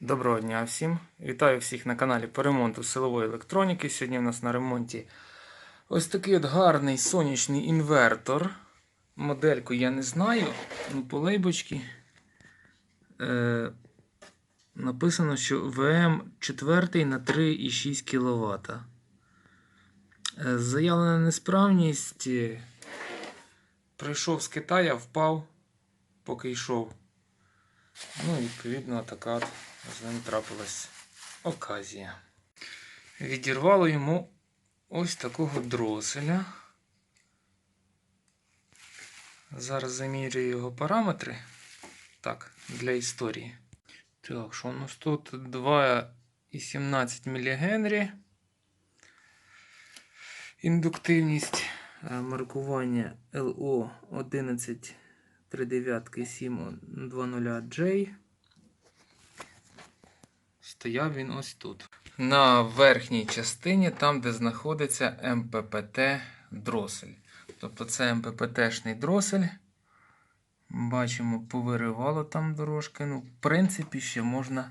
Доброго дня всім! Вітаю всіх на каналі по ремонту силової електроніки. Сьогодні у нас на ремонті ось такий от гарний сонячний інвертор. Модельку я не знаю, ну по лейбочці е, написано, що ВМ 4 на 3,6 кВт. Е, заявлена несправність. е, Прийшов з Китая, впав, поки йшов. Ну, відповідно, така от з ним трапилась оказія. Відірвало йому ось такого дроселя. Зараз замірюю його параметри. Так, для історії. Так, що у нас тут 2,17 мілігенрі. Індуктивність е, маркування LO 11 3970J. Стояв він ось тут. На верхній частині, там, де знаходиться МППТ дросель. Тобто це МППТшний дросель. Бачимо, повиривало там дорожки. Ну, в принципі, ще можна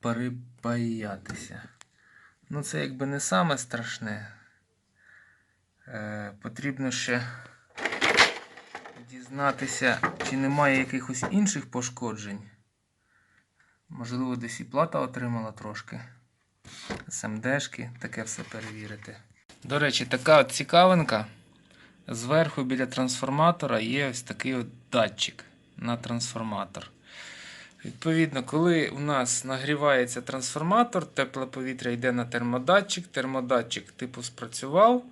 перепаятися. Ну, це якби не саме страшне. Е, потрібно ще дізнатися, чи немає якихось інших пошкоджень. Можливо, десь і плата отримала трошки. СМДшки, таке все перевірити. До речі, така от цікавинка. Зверху біля трансформатора є ось такий от датчик на трансформатор. Відповідно, коли у нас нагрівається трансформатор, тепле повітря йде на термодатчик, термодатчик типу спрацював.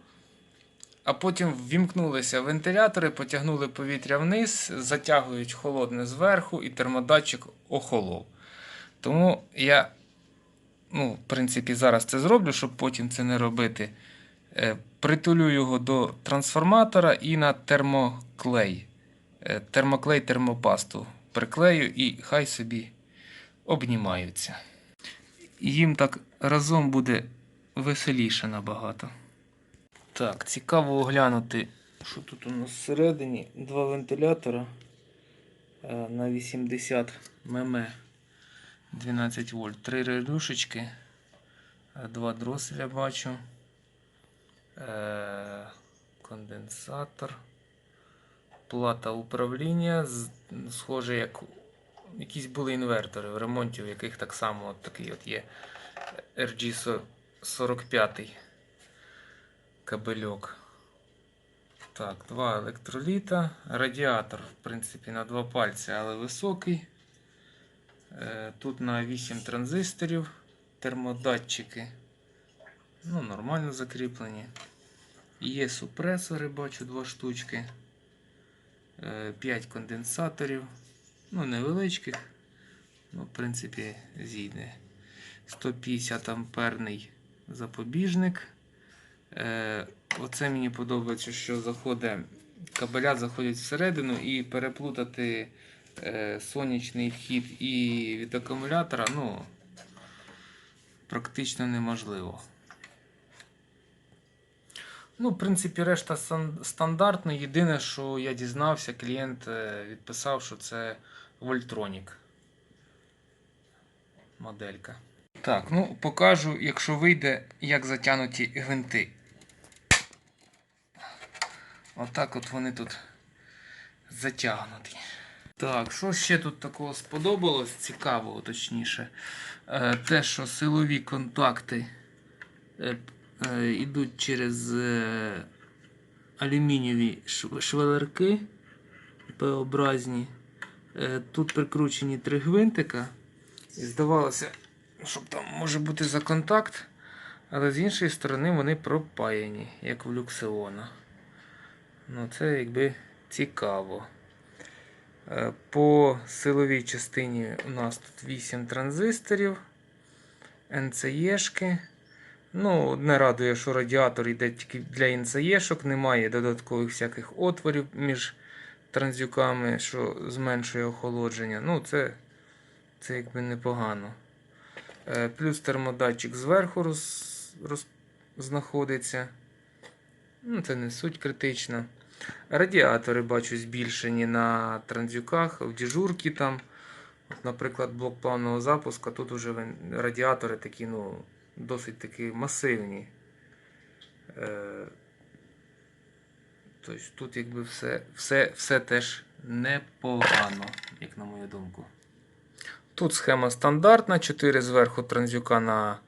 А потім ввімкнулися вентилятори, потягнули повітря вниз, затягують холодне зверху, і термодатчик охолов. Тому я, ну, в принципі, зараз це зроблю, щоб потім це не робити. Е, Притулю його до трансформатора і на термоклей. Е, Термоклей термопасту приклею і хай собі обнімаються. Їм так разом буде веселіше набагато. Так, цікаво оглянути, що тут у нас всередині. Два вентилятора е, на 80 мм 12 вольт. Три релюшечки, е, два дроселя бачу. Е, Конденсатор. Плата управління. Схоже, як якісь були інвертори в ремонті, в яких так само от такий от є RG45 кабельок. Так, два електроліта. Радіатор, в принципі, на два пальці, але високий. Е, Тут на 8 транзисторів, термодатчики. Ну, нормально закріплені. Є супресори, бачу, два штучки. 5 конденсаторів. Ну, невеличких. Ну, в принципі, зійде. 150 амперний запобіжник. Е, оце мені подобається, що заходить, кабеля заходять всередину і переплутати е, сонячний вхід і від акумулятора ну, практично неможливо. Ну, в принципі, решта стандартно. Єдине, що я дізнався, клієнт е, відписав, що це Вольтронік. Моделька. Так, ну покажу, якщо вийде, як затягнуті гвинти. Отак от вони тут затягнуті. Так, що ще тут такого сподобалось, цікавого, точніше. Е, те, що силові контакти е, е, йдуть через е, алюмінієві швелерки П-образні. Е, тут прикручені три гвинтика. І здавалося, щоб там може бути за контакт, але з іншої сторони вони пропаяні, як в люксеона. Ну, це якби цікаво. Е, По силовій частині у нас тут 8 транзисторів, НЦЄшки. Ну, одне радує, що радіатор йде тільки для НЦЄшок, немає додаткових всяких отворів між транзюками, що зменшує охолодження. Ну, це, це якби непогано. Е, Плюс термодатчик зверху роз, роз, знаходиться. Ну, це не суть критична. Радіатори бачу збільшені на транзюках, в діжурки там наприклад, блок плавного запуску, тут вже радіатори такі, ну, досить такі масивні. Е, тобто тут якби все, все, все теж непогано, як на мою думку. Тут схема стандартна, 4 зверху транзюка на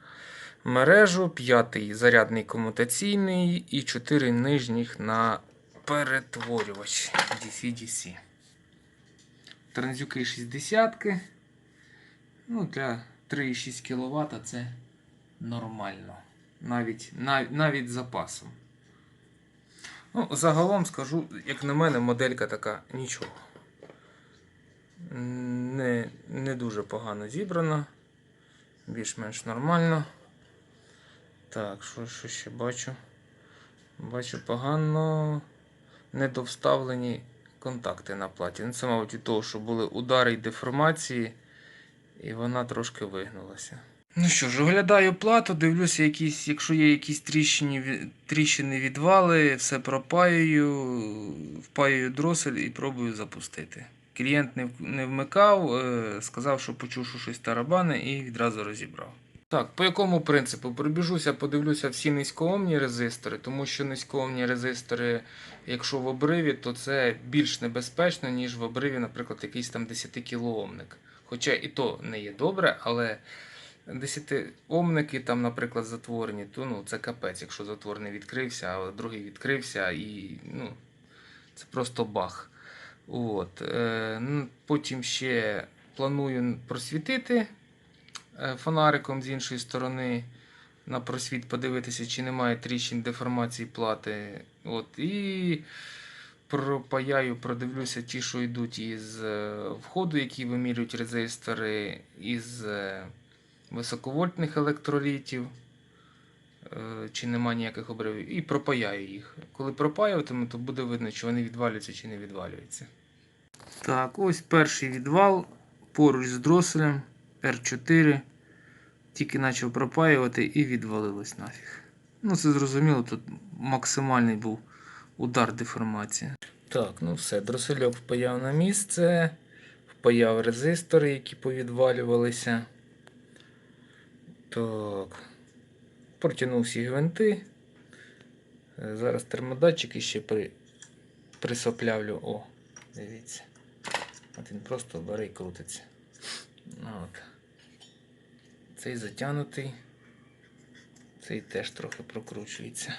мережу, 5 зарядний комутаційний і 4 нижніх на перетворювач DC-DC. Транзюки 60. Ну, для 3,6 кВт це нормально. Навіть, нав- навіть запасом. Ну, загалом скажу, як на мене, моделька така нічого. Не, не дуже погано зібрана. Більш-менш нормально. Так, що, що ще бачу? Бачу погано недовставлені контакти на платі. Ну, це, мабуть, від того, що були удари і деформації, і вона трошки вигнулася. Ну що ж, оглядаю плату, дивлюся, якісь, якщо є якісь тріщини, тріщини відвали, все пропаюю, впаюю дросель і пробую запустити. Клієнт не, вмикав, е, сказав, що почув, що щось тарабане, і відразу розібрав. Так, по якому принципу? Пробіжуся, подивлюся всі низькоомні резистори, тому що низькоомні резистори, якщо в обриві, то це більш небезпечно, ніж в обриві, наприклад, якийсь там 10 кілоомник. Хоча і то не є добре, але 10 омники там, наприклад, затворені, то ну, це капець, якщо затвор не відкрився, а другий відкрився, і ну, це просто бах. От. Е, потім ще планую просвітити фонариком з іншої сторони на просвіт подивитися, чи немає тріщин деформації плати. От. І пропаяю, продивлюся ті, що йдуть із е, входу, які вимірюють резистори, із е, високовольтних електролітів. е, Чи нема ніяких обривів, і пропаяю їх. Коли пропаюватиму, то буде видно, чи вони відвалюються чи не відвалюються. Так, ось перший відвал поруч з дроселем R4. Тільки почав пропаювати і відвалилось нафіг. Ну, це зрозуміло, тут максимальний був удар деформації. Так, ну все, дросельок впаяв на місце, впаяв резистори, які повідвалювалися. Так. Протягнув всі гвинти. Е, Зараз термодатчики ще при... присоплявлю. О, дивіться. От він просто бере і крутиться. От. Цей затягнутий. Цей теж трохи прокручується.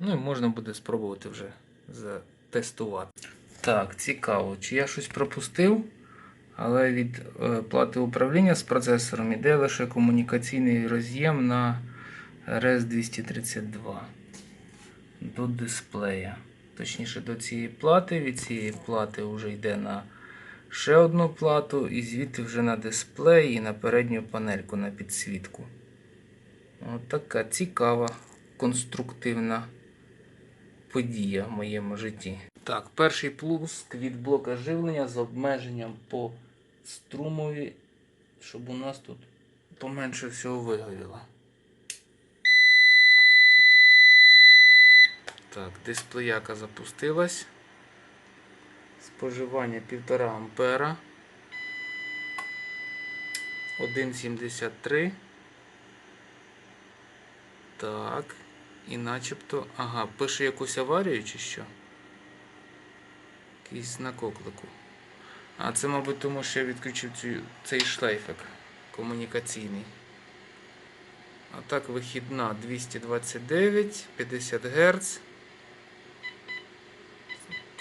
Ну і можна буде спробувати вже затестувати. Так, цікаво, чи я щось пропустив, але від е, плати управління з процесором іде лише комунікаційний роз'єм на RS232 до дисплея. Точніше, до цієї плати. Від цієї плати вже йде на ще одну плату, і звідти вже на дисплей і на передню панельку на підсвітку. От така цікава, конструктивна подія в моєму житті. Так, перший плюс від блока живлення з обмеженням по струмові, щоб у нас тут поменше всього вигоріло. Так, дисплеяка запустилась. Споживання 1,5 ампера. 1,73. Так. І начебто. Ага, пише якусь аварію чи що? Якийсь знак оклику. А це, мабуть, тому що я відключив цю, цей шлейфик комунікаційний. А так вихідна 229, 50 Гц.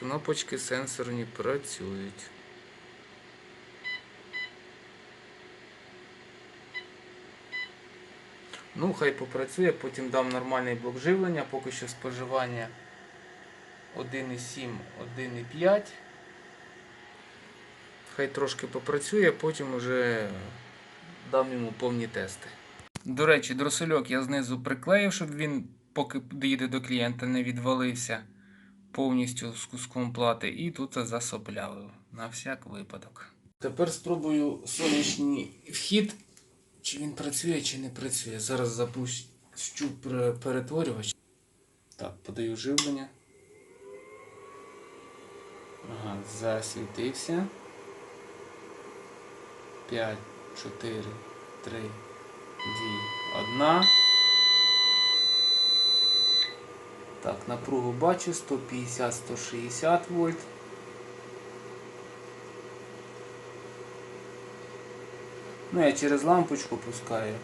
Кнопочки сенсорні працюють. Ну, хай попрацює, потім дам нормальний блок живлення, поки що споживання 1,7, 1,5. Хай трошки попрацює, потім вже дам йому повні тести. До речі, дросельок я знизу приклеїв, щоб він, поки доїде до клієнта, не відвалився повністю з куском плати. І тут засоплявив на всяк випадок. Тепер спробую сонячний вхід, чи він працює, чи не працює. Зараз запущу перетворювач. Так, подаю живлення. Ага, засвітився. 5, 4, 3, 2, 1. Так, напругу бачу 150-160 вольт. Ну, я через лампочку пускаю.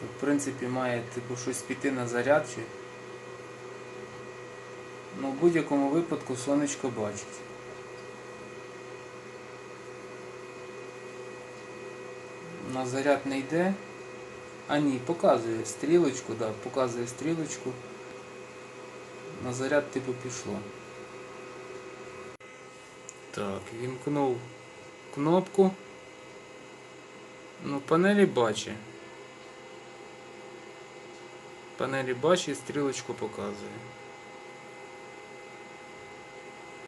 То, в принципі, має типу щось піти на заряд чи. Ну, в будь-якому випадку сонечко бачить. На заряд не йде. А ні, показує стрілочку, да, показує стрілочку. На заряд типу пішло. Так, вімкнув кнопку. Ну, панелі бачить. Панелі бачить, стрілочку показує.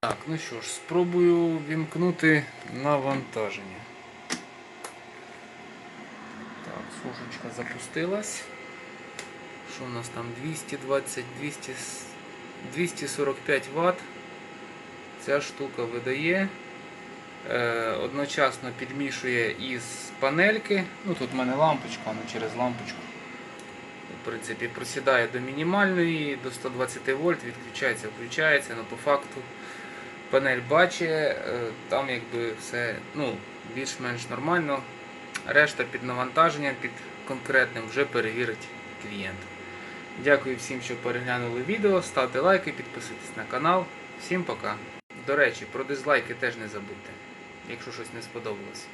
Так, ну що ж, спробую вімкнути навантаження. Сушечка запустилась. Що у нас там 220, 200, 245 Вт. Ця штука видає. Е, одночасно підмішує із панельки. Ну тут в мене лампочка, ну через лампочку. В принципі, просідає до мінімальної, до 120 вольт, відключається, включається, але по факту панель бачить, е, там якби все ну, більш-менш нормально. Решта під навантаженням, під конкретним вже перевірить клієнт. Дякую всім, що переглянули відео. Ставте лайки, підписуйтесь на канал. Всім пока. До речі, про дизлайки теж не забудьте, якщо щось не сподобалось.